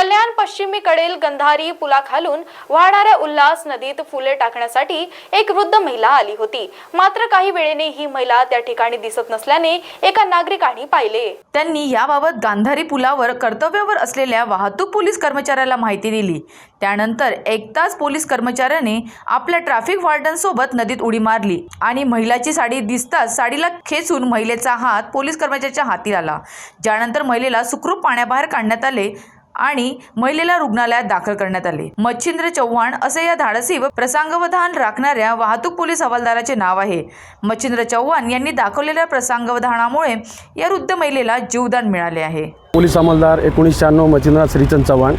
कल्याण पश्चिमेकडील गंधारी पुलाखालून वाहणाऱ्या उल्हास नदीत फुले टाकण्यासाठी एक वृद्ध महिला आली होती. मात्र काही वेळेने ही महिला त्या ठिकाणी दिसत नसल्याने एका नागरिकांनी पाहिले. त्यांनी याबाबत गांधारी पुलावर कर्तव्यावर असलेल्या वाहतूक पोलीस कर्मचाऱ्याला माहिती दिली. त्यानंतर एक तास पोलीस कर्मचाऱ्याने आपल्या ट्रॅफिक वॉर्डनसोबत नदीत उडी मारली आणि महिलाची साडी दिसताच साडीला खेचून महिलेचा हात पोलीस कर्मचाऱ्याच्या हाती आला. ज्यानंतर महिलेला सुखरूप पाण्याबाहेर काढण्यात आले आणि महिलेला रुग्णालयात दाखल करण्यात आले. मच्छिंद्र चव्हाण असे या धाडसी व प्रसंगवधान राखणाऱ्या वाहतूक पोलीस हवालदाराचे नाव आहे. मच्छिंद्र चव्हाण यांनी दाखवलेल्या प्रसंगवधानामुळे या वृद्ध महिलेला जीवदान मिळाले आहे. पोलीस हवालदार एकोणीस शहाण्णव मच्छिंद्र श्रीचंद चव्हाण.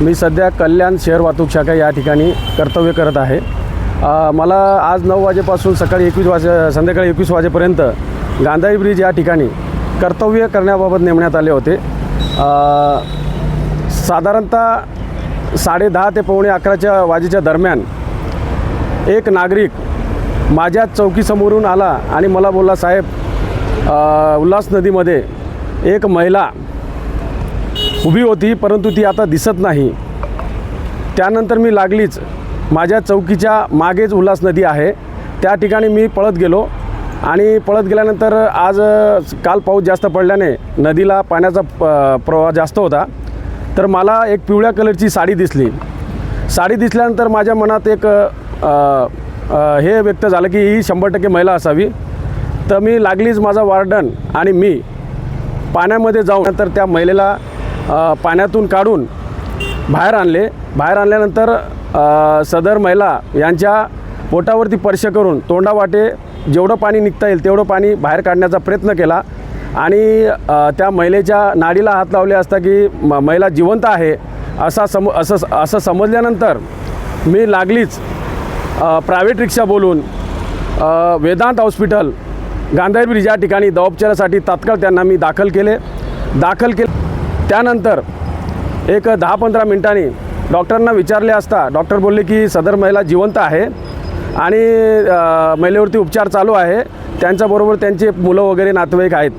मी सध्या कल्याण शहर वाहतूक शाखा या ठिकाणी कर्तव्य करत आहे. मला आज नऊ वाजेपासून सकाळी एकवीस वाजे संध्याकाळी एकवीस वाजेपर्यंत गांधारी ब्रिज या ठिकाणी कर्तव्य करण्याबाबत नेमण्यात आले होते. साधारणतः साडेदहा ते पावणे अकराच्या वाजेच्या दरम्यान एक नागरिक माझ्या चौकीसमोरून आला आणि मला बोलला साहेब उल्हास नदीमध्ये एक महिला उभी होती परंतु ती आता दिसत नाही. त्यानंतर मी लागलीच. माझ्या चौकीच्या मागेच उल्हास नदी आहे. त्या ठिकाणी मी पळत गेलो आणि पळत गेल्यानंतर आज काल पाऊस जास्त पडल्याने नदीला पाण्याचा प- प्रवाह जास्त होता. तर मला एक पिवळ्या कलरची साडी दिसली. साडी दिसल्यानंतर माझ्या मनात एक हे व्यक्त झालं की ही शंभर टक्के महिला असावी. तर मी लागलीच माझा वार्डन आणि मी पाण्यामध्ये जाऊन नंतर त्या महिलेला पाण्यातून काढून बाहेर आणले. बाहेर आणल्यानंतर सदर महिला यांच्या पोटावरती स्पर्श करून तोंडावाटे जेवढं पाणी निघता येईल तेवढं पाणी बाहेर काढण्याचा प्रयत्न केला. आणि त्या महिलेच्या नाडीला हात लावले असता की म महिला जिवंत आहे असा सम असं असं समजल्यानंतर मी लागलीच प्रायव्हेट रिक्षा बोलून वेदांत हॉस्पिटल गांधारी ब्रिज या ठिकाणी दवापचारासाठी तात्काळ त्यांना मी दाखल केले. दाखल केले. त्यानंतर एक दहा पंधरा मिनिटांनी डॉक्टरांना विचारले असता डॉक्टर बोलले की सदर महिला जिवंत आहे आणि महिलेवरती उपचार चालू आहे त्यांच्याबरोबर त्यांचे मुलं वगैरे नातेवाईक आहेत.